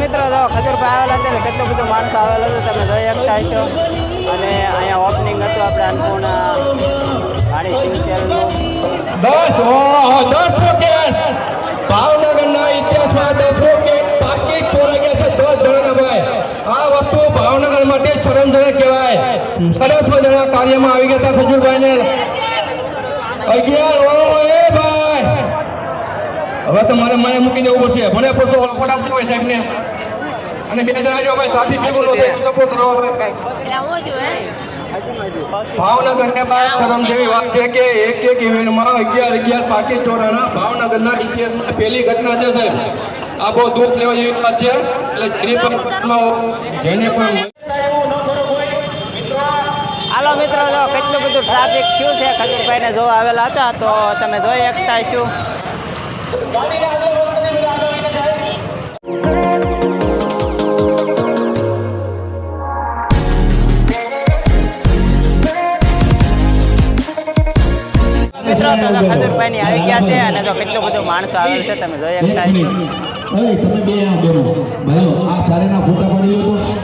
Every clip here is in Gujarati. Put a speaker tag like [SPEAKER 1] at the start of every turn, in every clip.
[SPEAKER 1] મિત્રો જો ખજૂરભાઈ આવેલા છે કેટલો બધો માણસ આવેલો છે, તમે જોઈ શકતા છો અને અહીંયા ઓપનિંગ હતું આપણે અન્નપૂર્ણા
[SPEAKER 2] જણાના ભાઈ. આ વસ્તુ ભાવનગર માટે શરમજનક કહેવાય. સરસ મજાના કાર્યમાં આવી ગયા હતા ખજૂરભાઈને. અગિયાર હવે તો મારે મને મૂકી દેવું પડશે મને પૂછો ફટાફટ હોય સાહેબને. અને બે જણા જો ભાઈ ટ્રાફિક ભેગું ન સપોર્ટ કરો ભાવનગર ને બાદ શરમ જેવી વાત છે કે એક એક ઇવેન્ટમાં અગિયાર અગિયાર પાકી ચોરાના ભાવનગરના ઇતિહાસમાં પહેલી ઘટના છે સાહેબ. આ બહુ દુઃખ લેવા જેવી વાત છે. એટલે જેની પણ જેને પણ
[SPEAKER 1] હાલો મિત્રો જો કેટલું બધું ટ્રાફિક થયું છે ખજૂરભાઈને જોવા આવેલા હતા તો તમે જોઈ શકતા છો ખજૂરભાઈની આવી ગયા છે અને તો કેટલો બધો માણસો આવેલ છે તમે જોઈ શકતા છો
[SPEAKER 3] હવે તમે બે આ બેનો. ભાઈઓ આ સારેના ફોટા પડી ગયો તો.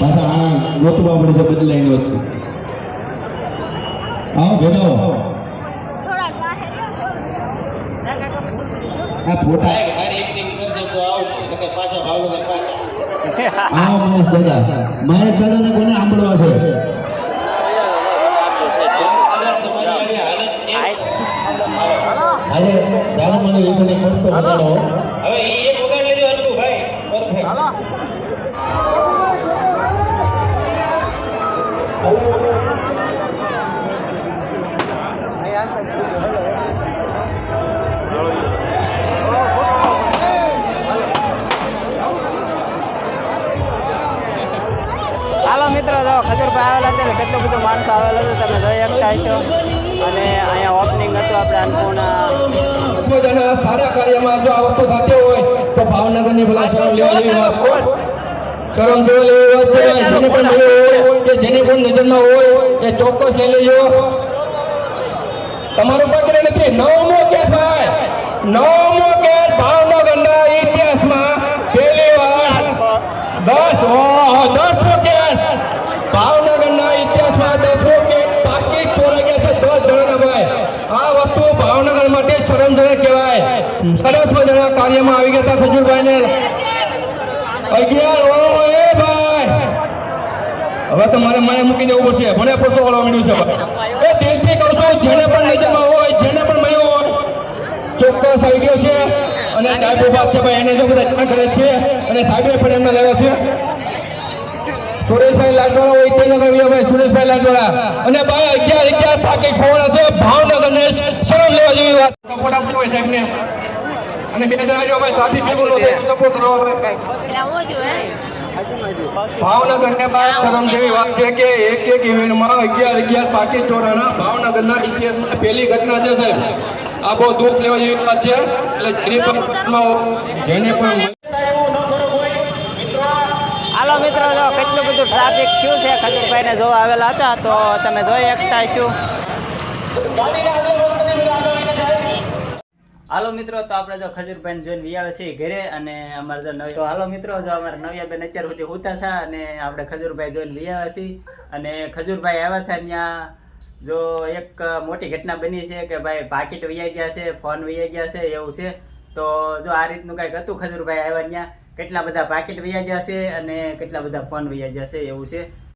[SPEAKER 3] પાછા આ ગોતવા પડે છે બધી લાઈનો વચ્ચે આવો બેનો આ ફોટા આવો મહેશ દાદા. મહેશ દાદાને કોને સાંભળવા છે? આજે દાદા મને વિશે એક મસ્ત બતાડો
[SPEAKER 1] હાલો મિત્રો જો ખજૂરભાઈ આવેલા છે કેટલું બધું માણસો આવેલો છે તમે જોઈ શકતા છો અને અહીંયા ઓપનિંગ હતું આપણે અન્નપૂર્ણા.
[SPEAKER 2] સારા કાર્યમાં જો આ વસ્તુ થતી હોય તો ભાવનગરની ભલા શરમ લેવા જેવી વાત છે. શરમ જોવા લેવી વાત છે જેને પણ હોય કે જેની પણ નજરમાં હોય એ ચોક્કસ લઈ લેજો. તમારું પકડે નથી નવમો શરમજનક કહેવાય. સરસ મજાના કાર્યમાં આવી ગયા ખજૂરભાઈને. અગિયાર ઓ એ ભાઈ. હવે તો મારે મને મૂકી દેવું પડશે મને પૂછો વાળો મળ્યું છે ભાઈ. એ દિલથી કહું જેને પણ નજરમાં હોય, જેને પણ મળ્યો હોય, ચોક્કસ આવી ગયો છે. અને સાહેબ ઊભા છે ભાઈ, એને જો બધા કરે છે. અને સાહેબે પણ એમને લાવ્યો છે. સુરેશભાઈ લાડવાળા હોય તે ભાઈ, સુરેશભાઈ લાડવાળા. અને ભાઈ અગિયાર અગિયાર પાકી ખોવાડા છે ભાવનગર ને શરમ લેવા જેવી વાત. સપોર્ટ આપજો સાહેબ ને અને બે જણા જો ભાઈ સપોર્ટ કરો ભાવનગર ને બાદ શરમ જેવી વાત છે કે એક એક ઇવેન્ટમાં અગિયાર અગિયાર પાકી ચોરાના ભાવનગરના ઇતિહાસમાં પહેલી ઘટના છે સાહેબ. આ બહુ દુઃખ લેવા જેવી વાત છે. એટલે જેની પણ
[SPEAKER 1] મિત્રો, જો કેટલું બધું ટ્રાફિક થયું છે, ખજૂરભાઈને જોવા આવેલા હતા, તો તમે જોઈ શકતા છું હાલો, મિત્રો, તો આપણે જો ખજૂરભાઈ જોઈને વિયાવે છે ઘરે, અને અમારે જો નવી હાલો, મિત્રો, જો અમારે નવિયાબેન અત્યાર સુધી હોતા હતા અને આપણે ખજૂરભાઈ જોઈને વિયાવે છીએ. અને ખજૂરભાઈ આવ્યા હતા ત્યાં જો એક મોટી ઘટના બની છે કે ભાઈ પાકીટ વૈયા ગયા છે, ફોન વૈયા ગયા છે, એવું છે. તો જો આ રીતનું કંઈક હતું ખજૂરભાઈ આવ્યા ત્યાં? કેટલા બધા પાકેટ વૈયા છે અને કેટલા બધા ફોન વૈયા જશે એવું છે?